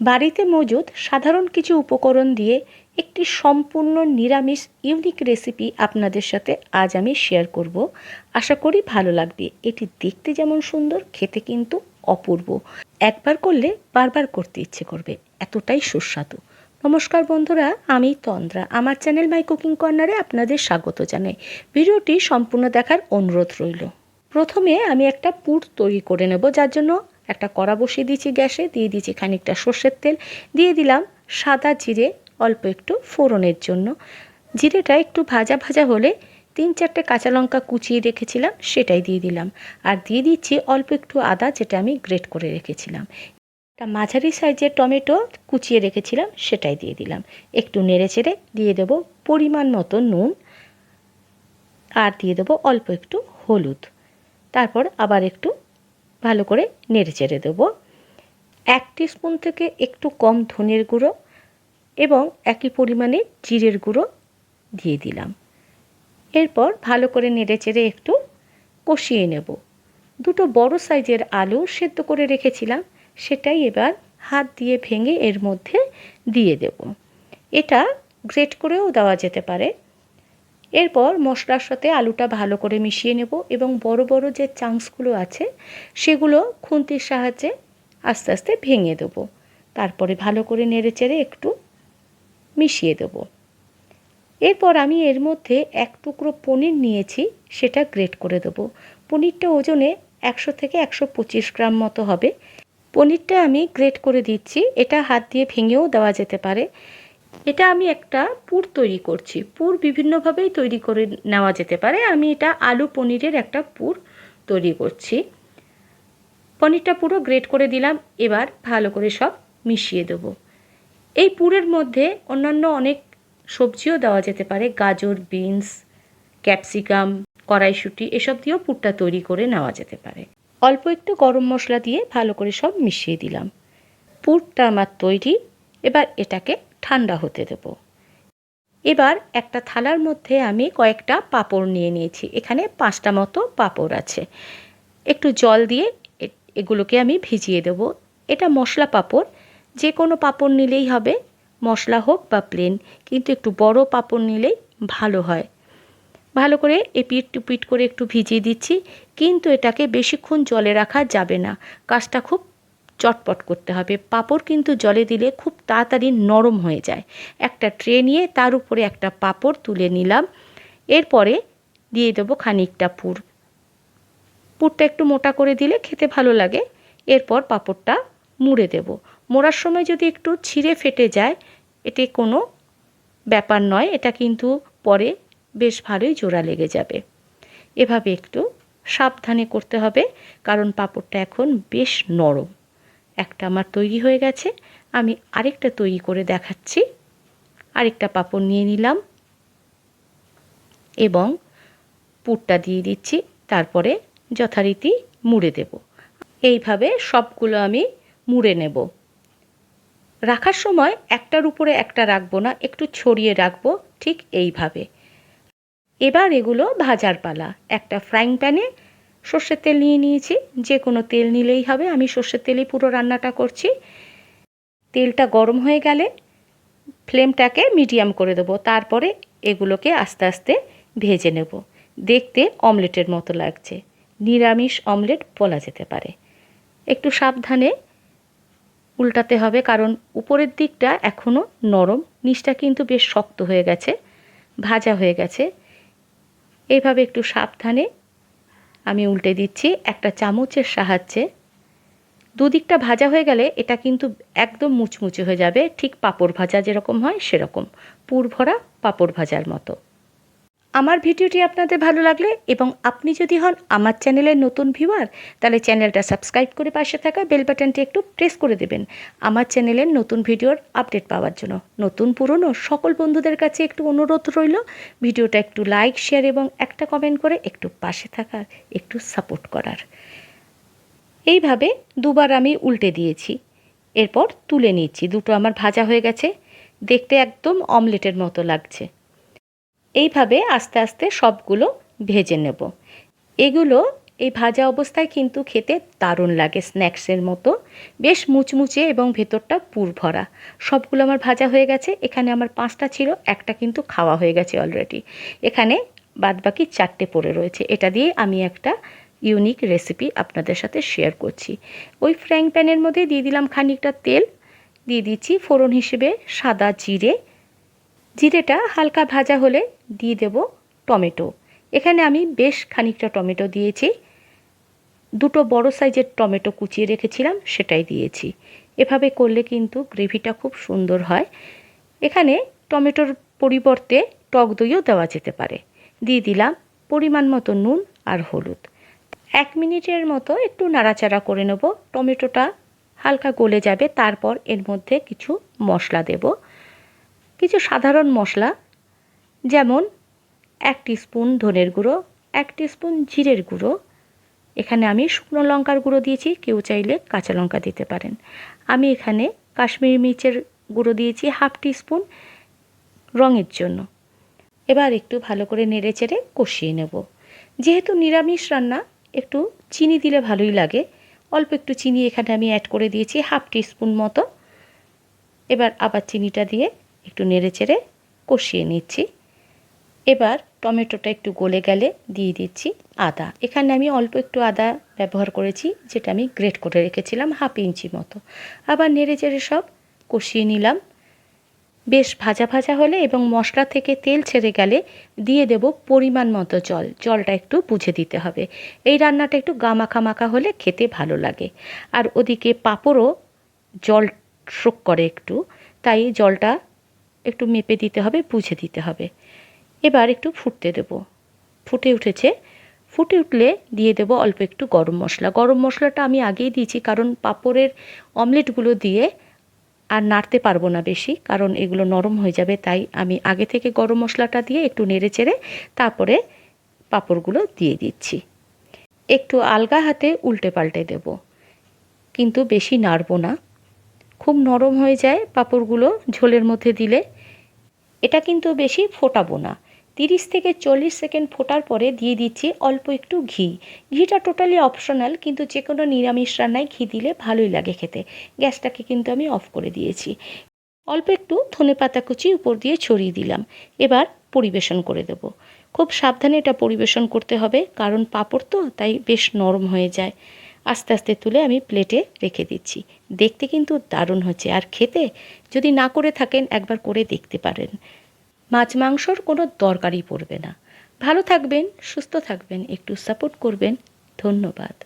বাড়িতে মজুদ সাধারণ কিছু উপকরণ দিয়ে একটি সম্পূর্ণ নিরামিষ ইউনিক রেসিপি আপনাদের সাথে আজ আমি শেয়ার করব। আশা করি ভালো লাগবে। এটি দেখতে যেমন সুন্দর, খেতে কিন্তু অপূর্ব। একবার করলে বারবার করতে ইচ্ছে করবে। এতটাই সুস্বাদু। নমস্কার বন্ধুরা, আমি তন্দ্রা। আমার চ্যানেল মাই কুকিং কর্নারে আপনাদের স্বাগত জানাই। ভিডিওটি সম্পূর্ণ দেখার অনুরোধ রইল। প্রথমে আমি একটা পুর তৈরি করে নেব, যার জন্য একটা কড়া বসিয়ে দিয়েছি গ্যাসে, দিয়ে দিয়েছি খানিকটা সর্ষের তেল, দিয়ে দিলাম সাদা জিরে, অল্প একটু ফোড়নের জন্য। জিরেটা একটু ভাজা ভাজা হলে তিন চারটে কাঁচা লঙ্কা কুচিয়ে রেখেছিলাম, সেটাই দিয়ে দিলাম। আর দিয়ে দিচ্ছি অল্প একটু আদা, যেটা আমি গ্রেট করে রেখেছিলাম। একটা মাঝারি সাইজের টমেটো কুচিয়ে রেখেছিলাম, সেটাই দিয়ে দিলাম। একটু নেড়ে চেড়ে দিয়ে দেবো পরিমাণ মতো নুন। আর দিয়ে দেবো অল্প একটু হলুদ। তারপর আবার একটু ভালো করে নেড়ে চেড়ে দেবো। এক স্পুন থেকে একটু কম ধনের গুঁড়ো এবং একই পরিমাণে জিরের গুঁড়ো দিয়ে দিলাম। এরপর ভালো করে নেড়ে চেড়ে একটু কষিয়ে নেব। দুটো বড় সাইজের আলু সেদ্ধ করে রেখেছিলাম, সেটাই এবার হাত দিয়ে ভেঙে এর মধ্যে দিয়ে দেব। এটা গ্রেট করেও দেওয়া যেতে পারে। এরপর মশলার সাথে আলুটা ভালো করে মিশিয়ে নেব এবং বড় বড় যে চাংসগুলো আছে, সেগুলো খুন্তির সাহায্যে আস্তে আস্তে ভেঙে দেবো। তারপরে ভালো করে নেড়ে চেড়ে একটু মিশিয়ে দেবো। এরপর আমি এর মধ্যে এক টুকরো পনির নিয়েছি, সেটা গ্রেট করে দেবো। পনিরটা ওজনে একশো থেকে একশো পঁচিশ গ্রাম মতো হবে। পনিরটা আমি গ্রেট করে দিচ্ছি, এটা হাত দিয়ে ভেঙেও দেওয়া যেতে পারে। এটা আমি একটা পুর তৈরি করছি। পুর বিভিন্নভাবেই তৈরি করে নেওয়া যেতে পারে। আমি এটা আলু পনিরের একটা পুর তৈরি করছি। পনিরটা পুরো গ্রেট করে দিলাম। এবার ভালো করে সব মিশিয়ে দেবো। এই পুরের মধ্যে অন্যান্য অনেক সবজিও দেওয়া যেতে পারে। গাজর, বিনস, ক্যাপসিকাম, কড়াইশুঁটি এসব দিয়েও পুরটা তৈরি করে নেওয়া যেতে পারে। অল্প একটু গরম মশলা দিয়ে ভালো করে সব মিশিয়ে দিলাম। পুরটা আমার তৈরি। এবার এটাকে ঠান্ডা হতে দেব। এবার একটা থালার মধ্যে আমি কয়েকটা পাঁপড় নিয়ে নিয়েছি। এখানে পাঁচটা মতো পাঁপড় আছে। একটু জল দিয়ে এগুলোকে আমি ভিজিয়ে দেব। এটা মশলা পাঁপড়। যে কোনো পাঁপড় নিলেই হবে, মশলা হোক বা প্লেন কিন্তু একটু বড় পাঁপড় নিলেই ভালো হয়। ভালো করে এপিট টুপিট করে একটু ভিজিয়ে দিচ্ছি, কিন্তু এটাকে বেশিক্ষণ জলে রাখা যাবে না। কাজটা খুব চটপট করতে হবে। পাঁপড় কিন্তু জলে দিলে খুব তাড়াতাড়ি নরম হয়ে যায়। একটা ট্রে নিয়ে তার উপরে একটা পাঁপড় তুলে নিলাম। এরপরে দিয়ে দেবো খানিকটা পুর। পুরটা একটু মোটা করে দিলে খেতে ভালো লাগে। এরপর পাঁপড়টা মুড়ে দেব। মোড়ার সময় যদি একটু ছিঁড়ে ফেটে যায়, এতে কোনো ব্যাপার নয়। এটা কিন্তু পরে বেশ ভালোই জোড়া লেগে যাবে। এভাবে একটু সাবধানে করতে হবে, কারণ পাঁপড়টা এখন বেশ নরম। একটা আমার তৈরি হয়ে গেছে, আমি আরেকটা তৈরি করে দেখাচ্ছি। আরেকটা পাঁপড় নিয়ে নিলাম এবং পুরটা দিয়ে দিচ্ছি, তারপরে যথারীতি মুড়ে দেব। এইভাবে সবগুলো আমি মুড়ে নেব। রাখার সময় একটার উপরে একটা রাখব না, একটু ছড়িয়ে রাখব ঠিক এইভাবে। এবার এগুলো ভাজার পালা। একটা ফ্রাইং প্যানে সর্ষের তেল নিয়ে নিয়েছি। যে কোনো তেল নিলেই হবে। আমি সর্ষের তেলেই পুরো রান্নাটা করছি। তেলটা গরম হয়ে গেলে ফ্লেমটাকে মিডিয়াম করে দেবো। তারপরে এগুলোকে আস্তে আস্তে ভেজে নেব। দেখতে অমলেটের মতো লাগছে। নিরামিষ অমলেট বলা যেতে পারে। একটু সাবধানে উল্টাতে হবে, কারণ উপরের দিকটা এখনও নরম। নিচটা কিন্তু বেশ শক্ত হয়ে গেছে, ভাজা হয়ে গেছে। এইভাবে একটু সাবধানে আমি উল্টে দিচ্ছি একটা চামচের সাহায্যে। দুদিকটা ভাজা হয়ে গেলে এটা কিন্তু একদম মুচমুচে হয়ে যাবে, ঠিক পাঁপড় ভাজা যেরকম হয় সেরকম। পুর ভরা পাঁপড় ভাজার মতো। আমার ভিডিওটি আপনাদের ভালো লাগলে এবং আপনি যদি হন আমার চ্যানেলের নতুন ভিউয়ার তাহলে চ্যানেলটা সাবস্ক্রাইব করে পাশে থাকা বেল বাটনটি একটু প্রেস করে দেবেন। আমার চ্যানেলের নতুন ভিডিওর আপডেট পাওয়ার জন্য। নতুন, পুরনো সকল বন্ধুদের কাছে একটু অনুরোধ রইল, ভিডিওটা একটু লাইক শেয়ার এবং একটা কমেন্ট করে একটু পাশে থাকার, একটু সাপোর্ট করার। এইভাবে দুবার আমি উল্টে দিয়েছি। এরপর তুলে নিচ্ছি দুটো আমার ভাজা হয়ে গেছে। দেখতে একদম অমলেটের মতো লাগছে। এইভাবে আস্তে আস্তে সবগুলো ভেজে নেব। এগুলো এই ভাজা অবস্থায় কিন্তু খেতে দারুণ লাগে স্ন্যাক্সের মতো। বেশ মুচমুচে এবং ভেতরটা পুর ভরা সবগুলো আমার ভাজা হয়ে গেছে। এখানে আমার পাঁচটা ছিল, একটা কিন্তু খাওয়া হয়ে গেছে অলরেডি এখানে বাদবাকি চারটে পড়ে রয়েছে। এটা দিয়ে আমি একটা ইউনিক রেসিপি আপনাদের সাথে শেয়ার করছি। ওই ফ্রাইং প্যানের মধ্যে দিয়ে দিলাম খানিকটা তেল। দিয়ে দিচ্ছি ফোড়ন হিসেবে সাদা জিরে জিরেটা হালকা ভাজা হলে দিয়ে দেব টমেটো। এখানে আমি বেশ খানিকটা টমেটো দিয়েছি। দুটো বড় সাইজের টমেটো কুচিয়ে রেখেছিলাম, সেটাই দিয়েছি। এভাবে করলে কিন্তু গ্রেভিটা খুব সুন্দর হয়। এখানে টমেটোর পরিবর্তে টক দইও দেওয়া যেতে পারে। দিয়ে দিলাম পরিমাণ মতো নুন আর হলুদ। এক মিনিটের মতো একটু নাড়াচাড়া করে নেব। টমেটোটা হালকা গলে যাবে, তারপর এর মধ্যে কিছু মশলা দেব। কিছু সাধারণ মশলা, যেমন এক স্পুন ধনের গুঁড়ো, এক স্পুন জিরের গুঁড়ো। এখানে আমি শুকনো লঙ্কার গুঁড়ো দিয়েছি, কেউ চাইলে কাঁচা লঙ্কা দিতে পারেন। আমি এখানে কাশ্মীরি মির্চের গুঁড়ো দিয়েছি হাফ স্পুন রঙের জন্য। এবার একটু ভালো করে নেড়ে চেড়ে কষিয়ে নেব। যেহেতু নিরামিষ রান্না, একটু চিনি দিলে ভালোই লাগে। অল্প একটু চিনি এখানে আমি অ্যাড করে দিয়েছি হাফ স্পুন মতো। এবার আবার চিনিটা দিয়ে একটু নেড়ে চেড়ে কষিয়ে নিচ্ছি। এবার টমেটোটা একটু গলে গেলে দিয়ে দিচ্ছি আদা। এখানে আমি অল্প একটু আদা ব্যবহার করেছি, যেটা আমি গ্রেট করে রেখেছিলাম হাফ ইঞ্চি মতো। আবার নেড়ে চেড়ে সব কষিয়ে নিলাম। বেশ ভাজা ভাজা হলে এবং মশলা থেকে তেল ছেড়ে গেলে দিয়ে দেব পরিমাণ মতো জল। জলটা একটু বুঝে দিতে হবে। এই রান্নাটা একটু গামাখা মাখা হলে খেতে ভালো লাগে। আর ওদিকে পাঁপড়ও জল শোক করে একটু, তাই জলটা একটু মেপে দিতে হবে, বুঝে দিতে হবে। এবার একটু ফুটতে দেব। ফুটে উঠেছে। ফুটে উঠলে দিয়ে দেব অল্প একটু গরম মশলা। গরম মশলাটা আমি আগেই দিয়েছি, কারণ পাঁপড়ের অমলেটগুলো দিয়ে আর নাড়তে পারব না বেশি, কারণ এগুলো নরম হয়ে যাবে, তাই আমি আগে থেকে গরম মশলাটা দিয়ে একটু নেড়ে চেড়ে তারপরে পাঁপড়গুলো দিয়ে দিচ্ছি। একটু আলগা হাতে উল্টে পাল্টে দেব। কিন্তু বেশি নাড়বো না। খুব নরম হয়ে যায় পাঁপড়গুলো ঝোলের মধ্যে দিলে। এটা কিন্তু বেশি ফোটাবো না। তিরিশ থেকে চল্লিশ সেকেন্ড ফোটার পরে দিয়ে দিচ্ছি অল্প একটু ঘি। ঘিটা টোটালি অপশনাল কিন্তু যে কোনো নিরামিষ রান্নায় ঘি দিলে ভালোই লাগে খেতে। গ্যাসটাকে কিন্তু আমি অফ করে দিয়েছি। অল্প একটু ধনে পাতা কুচি উপর দিয়ে ছড়িয়ে দিলাম। এবার পরিবেশন করে দেব। খুব সাবধানে এটা পরিবেশন করতে হবে, কারণ পাঁপড় তো, তাই বেশ নরম হয়ে যায়। আস্তে আস্তে তুলে আমি প্লেটে রেখে দিচ্ছি। দেখতে কিন্তু দারুণ হচ্ছে আর খেতে যদি না করে থাকেন, একবার করে দেখতে পারেন। মাছ মাংসর কোনো দরকারই পড়বে না। ভালো থাকবেন, সুস্থ থাকবেন, একটু সাপোর্ট করবেন। ধন্যবাদ।